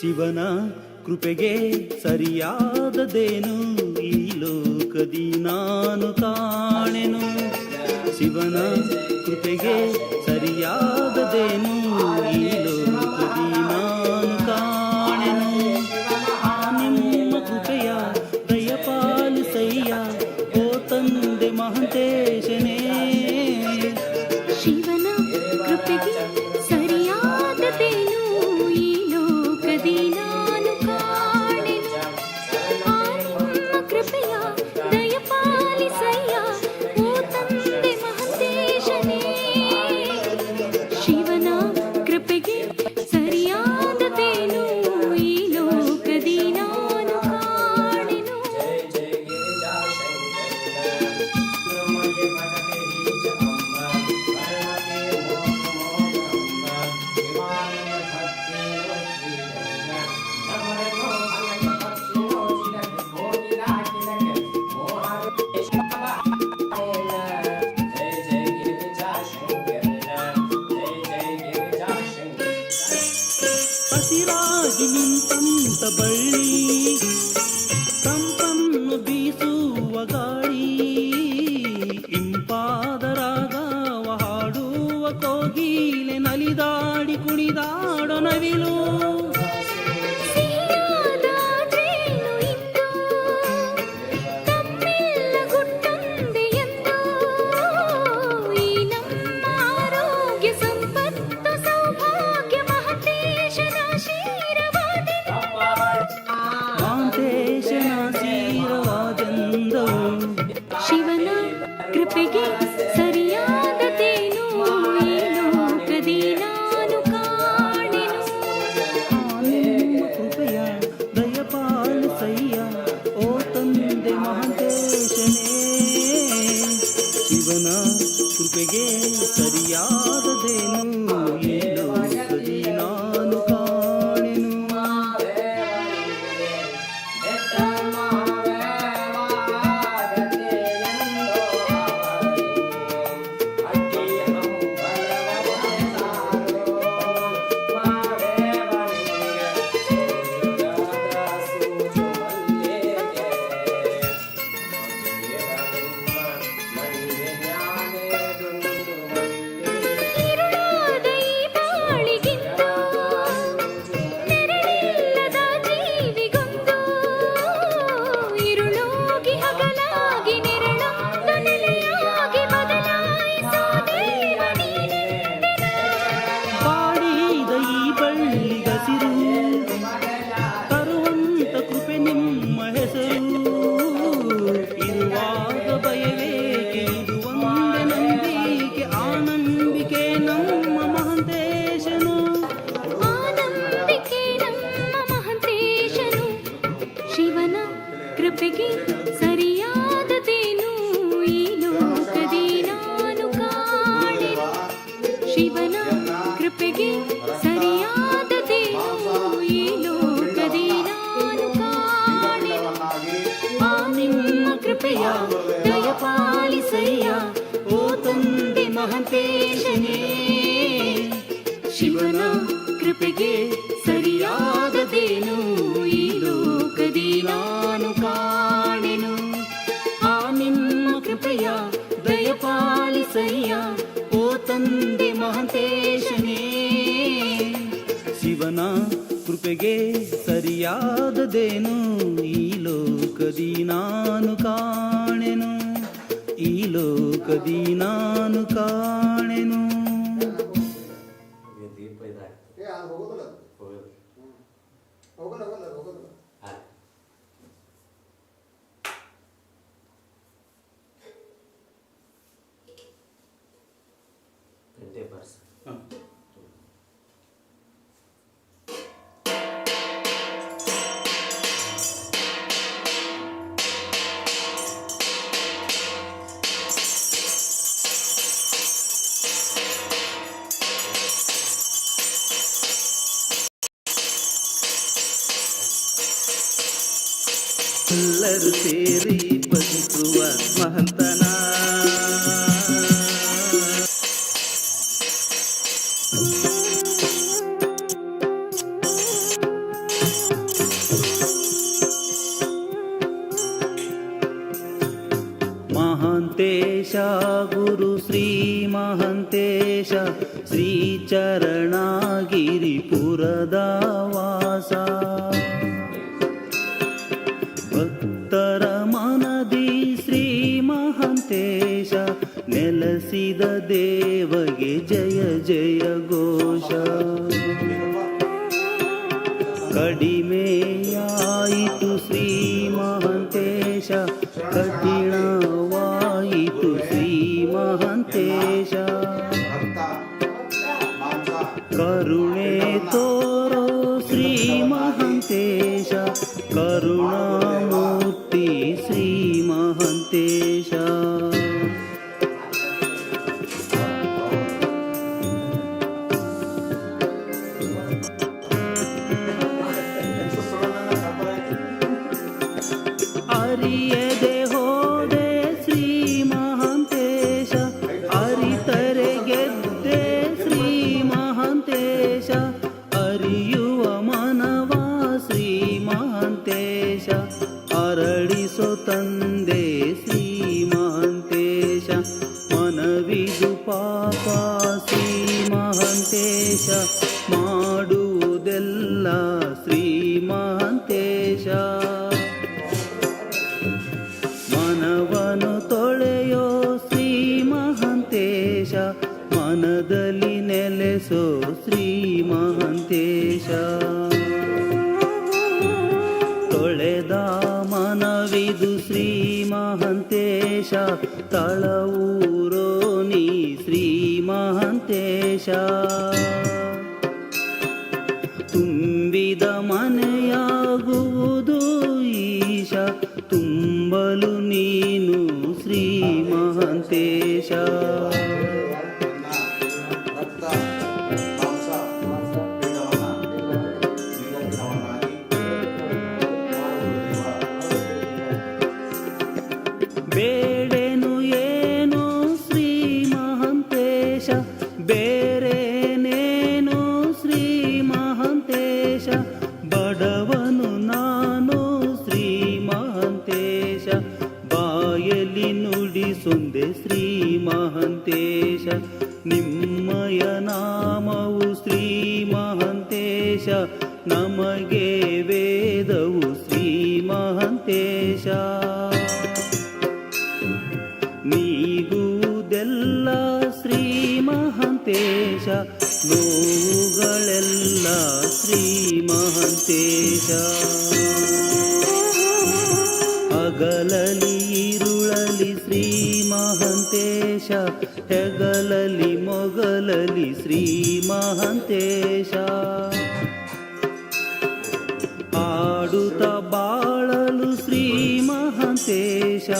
ಶಿವನ ಕೃಪೆಗೆ ಸರಿಯಾದದೇನು? ಈ ಲೋಕದಿ ನಾನು ಕಾಣೆನು ಶಿವನ ಕೃಪೆಗೆ దయా దయపాలిసయ్యా ఓ తంದೆ ಮಹಂತೇಶನೇ. ಶಿವನ ಕೃಪೆಗೆ ಸರಿಯಾದದೇನು? ಈ ಲೋಕದಿ ನಾನು ಕಾಣೆನು. ಈ ಲೋಕದಿ ನಾನು ಕಾಣೆನು. ಹೋಗಲ್ಲ ಹೋಗಲ್ಲ ಹೋಗಲ್ಲ ಚಿಲ್ಲರು ಸೇರಿ ಬದುಕುವ ಮಹಂತನಾ दोष। कड़ी में tua. బొమ్మలు నేను ನೀಗುದೆಲ್ಲ ಶ್ರೀ ಮಹಂತೇಶ ನೋವುಗಳೆಲ್ಲ ಶ್ರೀ ಮಹಂತೇಶ ಅಗಲಲಿ ಇರುಳಲಿ ಶ್ರೀ ಮಹಂತೇಶ ಹೆಗಲಲಿ, ಮೊಗಲಲಿ ಶ್ರೀ ಮಹಂತೇಶ ಆಡುತ್ತ ಬಾ ಶೇಷ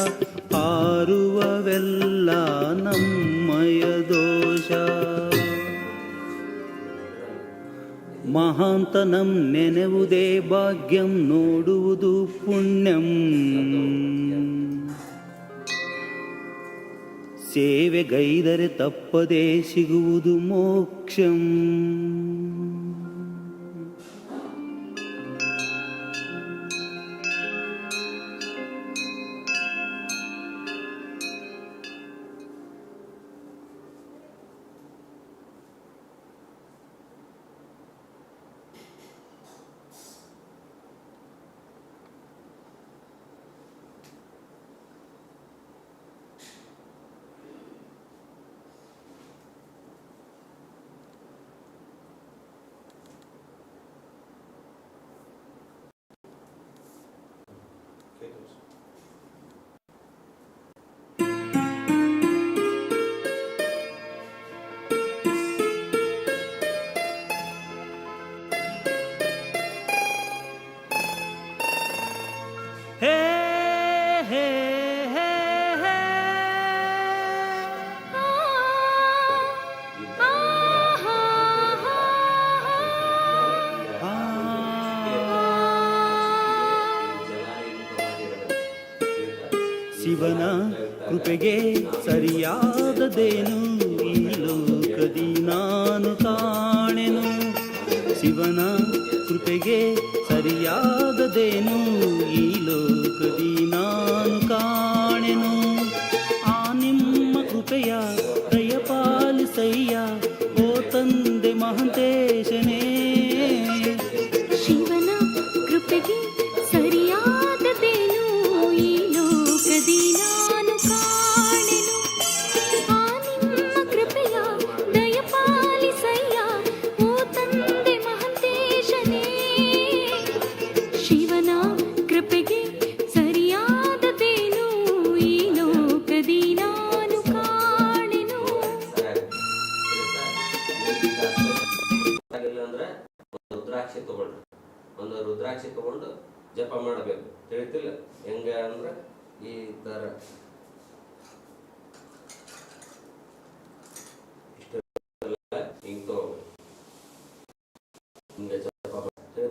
ಹಾರುವವೆಲ್ಲ ನಮ್ಮಯ ದೋಷ. ಮಹಾಂತನಂ ನೆನೆವುದೇ ಭಾಗ್ಯಂ ನೋಡುವುದು ಪುಣ್ಯಂ. ಸೇವೆ ಗೈದರೆ ತಪ್ಪದೇ ಸಿಗುವುದು ಮೋಕ್ಷಂ.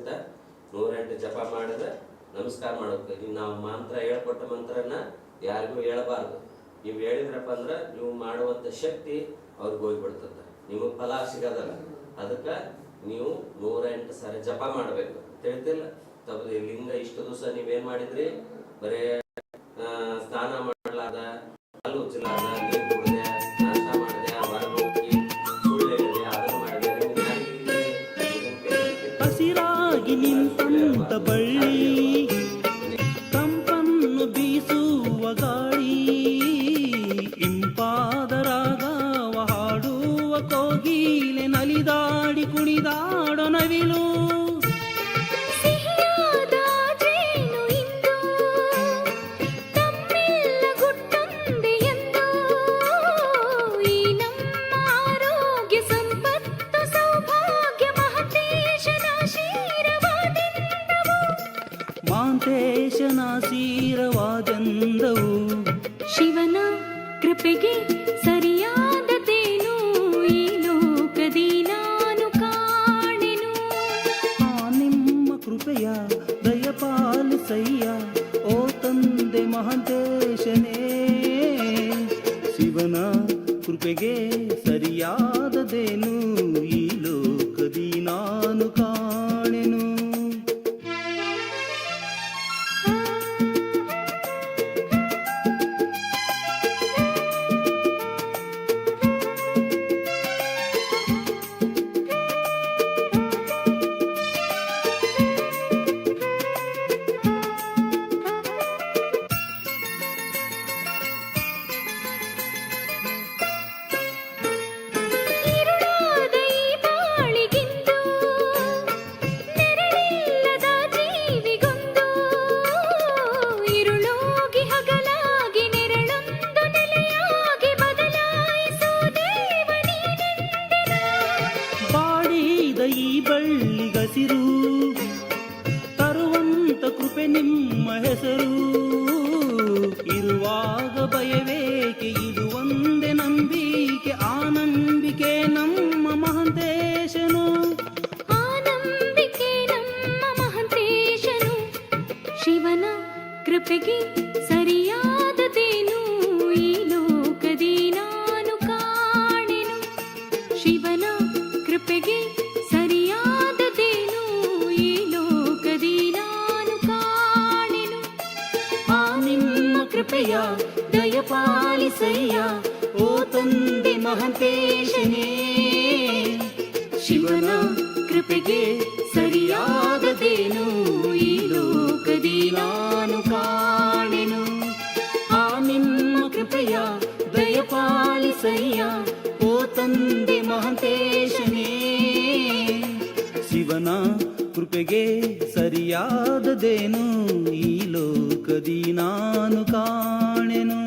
ಅಂತ ನೂರೆಂಟು ಜಪ ಮಾಡಿದ್ರೆ ನಮಸ್ಕಾರ ಮಾಡೋಕೆ ನೀವು ನಾವು ಮಂತ್ರ ಹೇಳ್ಕೊಟ್ಟ ಮಂತ್ರನ ಯಾರಿಗೂ ಹೇಳಬಾರ್ದು. ನೀವು ಹೇಳಿದ್ರಪ್ಪ ಅಂದ್ರೆ ನೀವು ಮಾಡುವಂತ ಶಕ್ತಿ ಅವ್ರಿಗೆ ಹೋಗ್ಬಿಡ್ತದೆ. ನಿಮಗೆ ಫಲ ಸಿಗೋದಲ್ಲ. ಅದಕ್ಕೆ ನೀವು ನೂರೆಂಟು ಸಾರಿ ಜಪ ಮಾಡಬೇಕು. ತಿಳಿತಿಲ್ಲ? ತಪ್ಪದೆ ಲಿಂಗ ಇಷ್ಟು ದಿವಸ ನೀವೇನು ಮಾಡಿದ್ರಿ? ಬರೇ ಓ ತಂದೆ ಮಹಂತೇಶನೇ ಶಿವನ ಕೃಪೆಗೆ ಸರಿಯಾದದೇನು? ಈ ಲೋಕದಿ ನಾನು ಕಾಣೆನು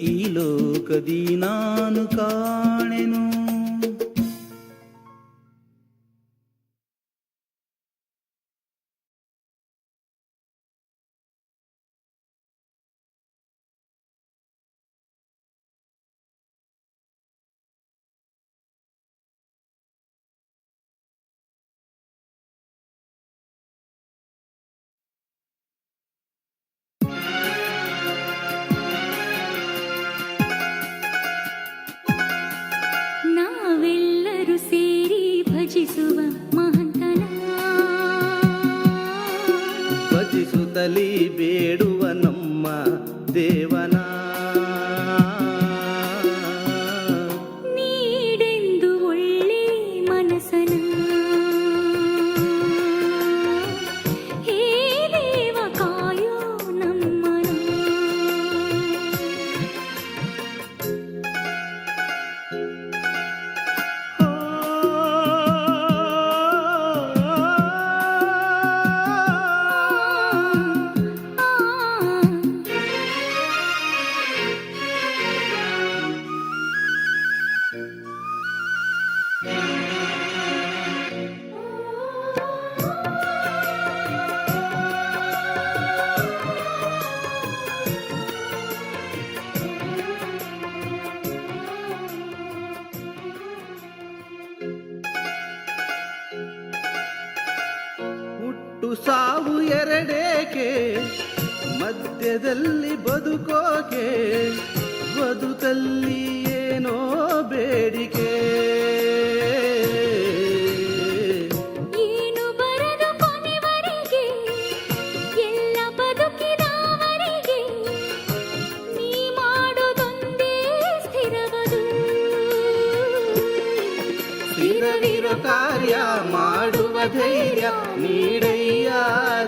ಈ ಲೋಕದಿ ನಾನು ಕಾಣೆನು.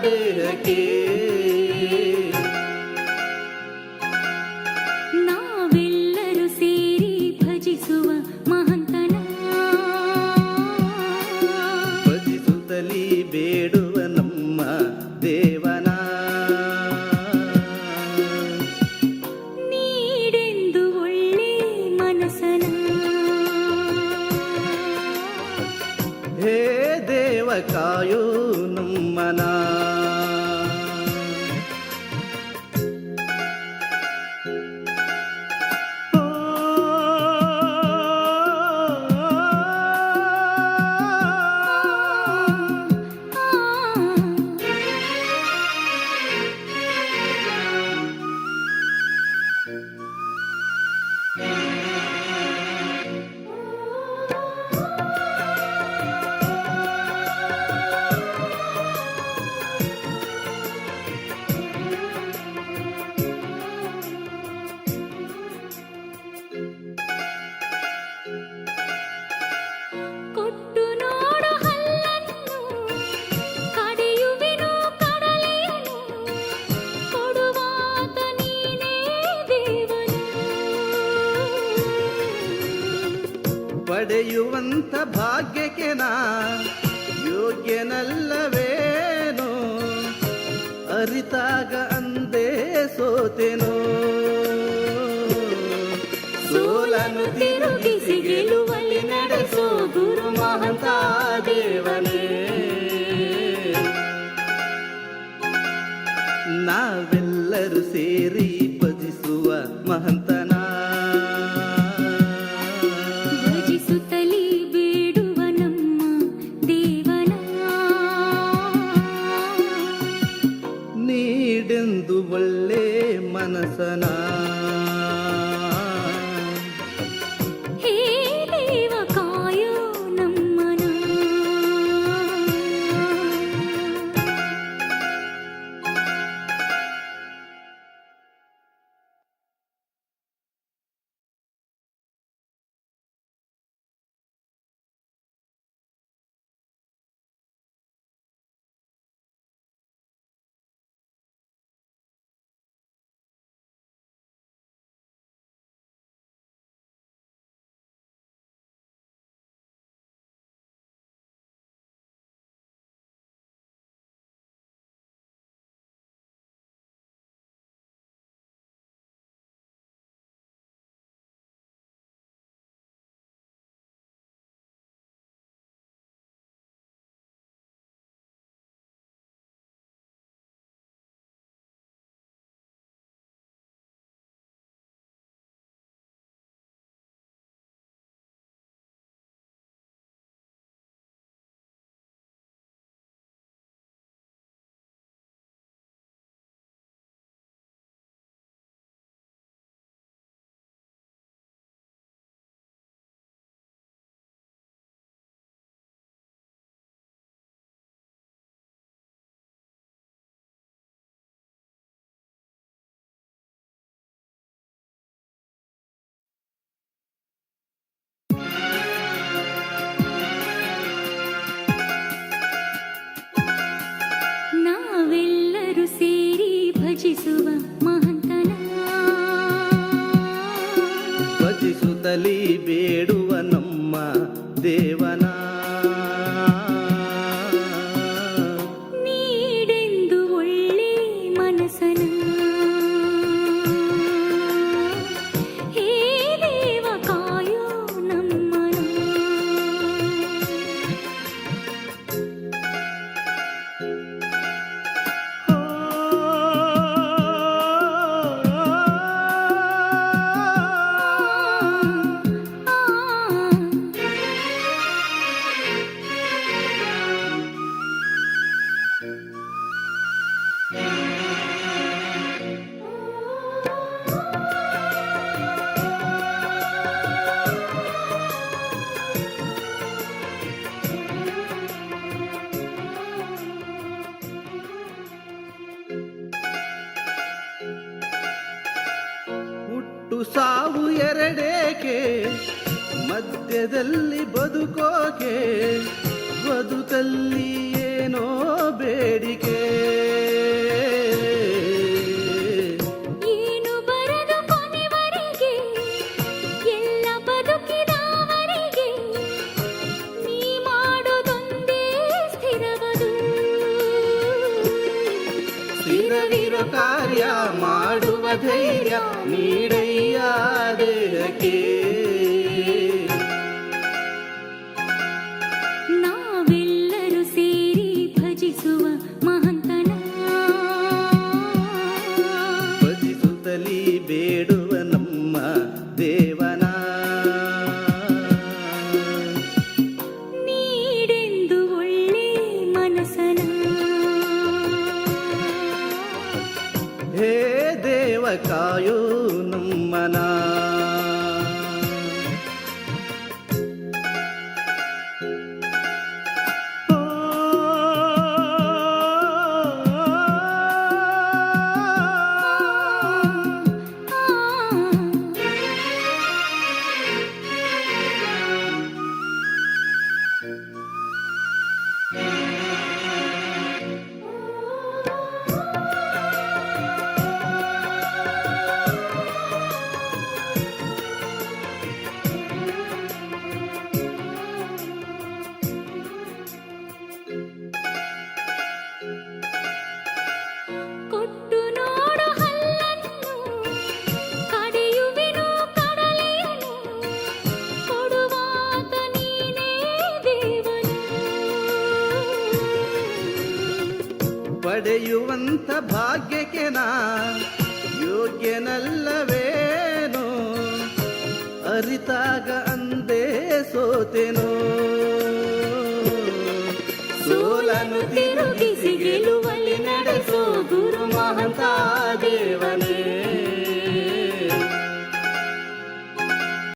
Radhe Ki తను తిరుగి సిగిలువలి నడసో గురు మహంతా దేవనే ಸಾವು ಎರಡೇಕೆ? ಮಧ್ಯದಲ್ಲಿ ಬದುಕೋಕೆ? ಬದುಕಲ್ಲಿ ಏನೋ ಬೇಡಿಕೆ.